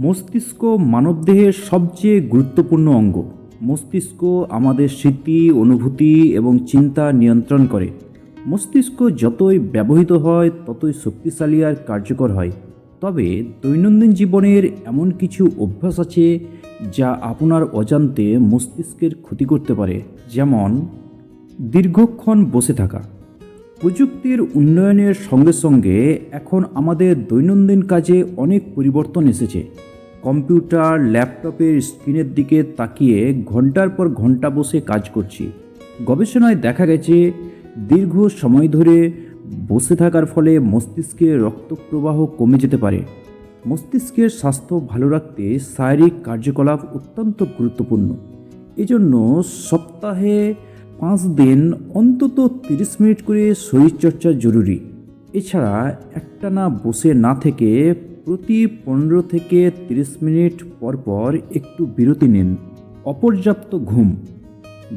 মস্তিষ্ক মানবদেহের সবচেয়ে গুরুত্বপূর্ণ অঙ্গ। মস্তিষ্ক আমাদের স্মৃতি, অনুভূতি এবং চিন্তা নিয়ন্ত্রণ করে। মস্তিষ্ক যতই ব্যবহৃত হয়, ততই শক্তিশালী আর কার্যকর হয়। তবে দৈনন্দিন জীবনের এমন কিছু অভ্যাস আছে, যা আপনার অজান্তে মস্তিষ্কের ক্ষতি করতে পারে। যেমন, দীর্ঘক্ষণ বসে থাকা। প্রযুক্তির উন্নয়নের সঙ্গে সঙ্গে এখন আমাদের দৈনন্দিন কাজে অনেক পরিবর্তন এসেছে। কম্পিউটার, ল্যাপটপের স্ক্রিনের দিকে তাকিয়ে ঘণ্টার পর ঘণ্টা বসে কাজ করছি। গবেষণায় দেখা গেছে, দীর্ঘ সময় ধরে বসে থাকার ফলে মস্তিষ্কে রক্ত প্রবাহ কমে যেতে পারে। মস্তিষ্কের স্বাস্থ্য ভালো রাখতে শারীরিক কার্যকলাপ অত্যন্ত গুরুত্বপূর্ণ। এজন্য সপ্তাহে পাঁচ দিন অন্তত তিরিশ মিনিট করে শরীরচর্চা জরুরি। এছাড়া একটানা বসে না থেকে প্রতি পনেরো থেকে তিরিশ মিনিট পর পর একটু বিরতি নিন। অপর্যাপ্ত ঘুম।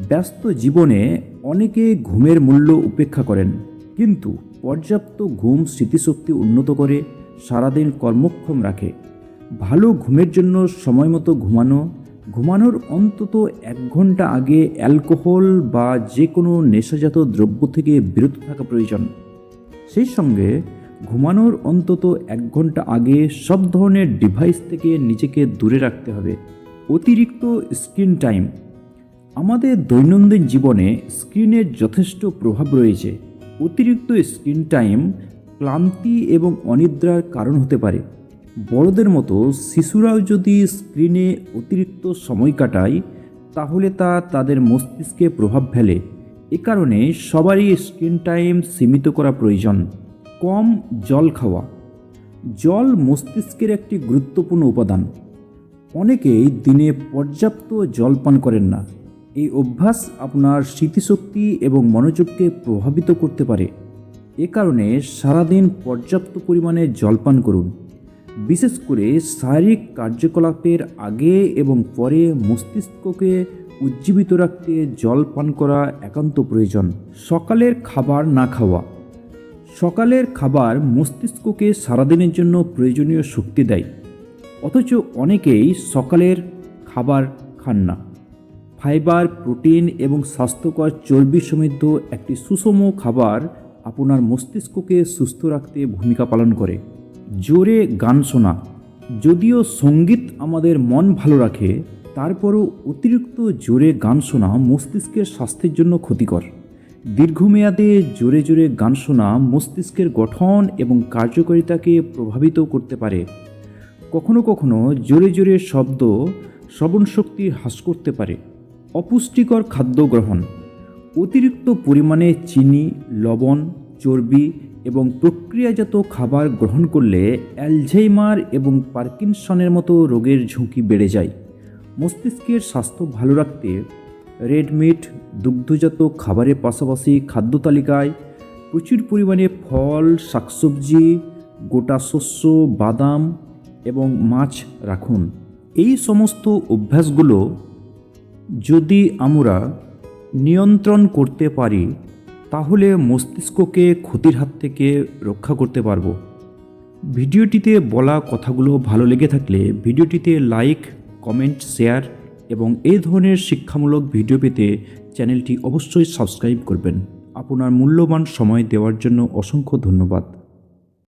ব্যস্ত জীবনে অনেকে ঘুমের মূল্য উপেক্ষা করেন। কিন্তু পর্যাপ্ত ঘুম স্মৃতিশক্তি উন্নত করে, সারাদিন কর্মক্ষম রাখে। ভালো ঘুমের জন্য সময় মতো ঘুমানো ঘুমানোর অন্তত এক ঘণ্টা আগে অ্যালকোহল বা যে কোনো নেশাজাত দ্রব্য থেকে বিরত থাকা প্রয়োজন। সেই সঙ্গে ঘুমানোর অন্তত এক ঘণ্টা আগে সব ধরনের ডিভাইস থেকে নিজেকে দূরে রাখতে হবে। অতিরিক্ত স্ক্রিন টাইম আমাদের দৈনন্দিন জীবনে স্ক্রিনের যথেষ্ট প্রভাব রয়েছে। অতিরিক্ত স্ক্রিন টাইম ক্লান্তি এবং অনিদ্রার কারণ হতে পারে। বড়দের মতো শিশুরাও যদি স্ক্রিনে অতিরিক্ত সময় কাটায়, তাহলে তা তাদের মস্তিষ্কে প্রভাব ফেলে। এ কারণে সবারই স্ক্রিন টাইম সীমিত করা প্রয়োজন। কম জল খাওয়া। জল মস্তিষ্কের একটি গুরুত্বপূর্ণ উপাদান। অনেকেই দিনে পর্যাপ্ত জল পান করেন না। এই অভ্যাস আপনার স্মৃতিশক্তি এবং মনোযোগকে প্রভাবিত করতে পারে। এ কারণে সারাদিন পর্যাপ্ত পরিমাণে জল পান করুন। বিশেষ করে শারীরিক কার্যকলাপের আগে এবং পরে মস্তিষ্ককে উজ্জীবিত রাখতে জল পান করা একান্ত প্রয়োজন। সকালের খাবার না খাওয়া। সকালের খাবার মস্তিষ্ককে সারাদিনের জন্য প্রয়োজনীয় শক্তি দেয়। অথচ অনেকেই সকালের খাবার খান না। ফাইবার, প্রোটিন এবং স্বাস্থ্যকর চর্বি সমৃদ্ধ একটি সুষম খাবার আপনার মস্তিষ্ককে সুস্থ রাখতে ভূমিকা পালন করে। জোরে গান শোনা, যদিও সংগীত আমাদের মন ভালো রাখে, তারপরও অতিরিক্ত জোরে গান শোনা মস্তিষ্কের স্বাস্থ্যের জন্য ক্ষতিকর। দীর্ঘমেয়াদে জোরে জোরে গান শোনা মস্তিষ্কের গঠন এবং কার্যকারিতাকে প্রভাবিত করতে পারে। কখনো কখনো জোরে জোরে শব্দ শ্রবণশক্তি হ্রাস করতে পারে। অপুষ্টিকর খাদ্য গ্রহণ, অতিরিক্ত পরিমাণে চিনি, লবণ, চর্বি এবং প্রক্রিয়াজাত খাবার গ্রহণ করলে অ্যালঝেইমার এবং পার্কিনসনের মতো রোগের ঝুঁকি বেড়ে যায়। মস্তিষ্কের স্বাস্থ্য ভালো রাখতে রেড মিট দুগ্ধজাত খাবারের পাশাপাশি খাদ্য তালিকায় প্রচুর পরিমাণে ফল, শাকসবজি, গোটা শস্য, বাদাম এবং মাছ রাখুন। এই সমস্ত অভ্যাসগুলো যদি আমরা নিয়ন্ত্রণ করতে পারি তাহলে মস্তিষ্ককে ক্ষতির হাত থেকে রক্ষা করতে পারব। ভিডিওটিতে বলা কথাগুলো ভালো লেগে থাকলে ভিডিওটিতে লাইক, কমেন্ট, শেয়ার এবং এই ধরনের শিক্ষামূলক ভিডিও পেতে চ্যানেলটি অবশ্যই সাবস্ক্রাইব করবেন। আপনার মূল্যবান সময় দেওয়ার জন্য অসংখ্য ধন্যবাদ।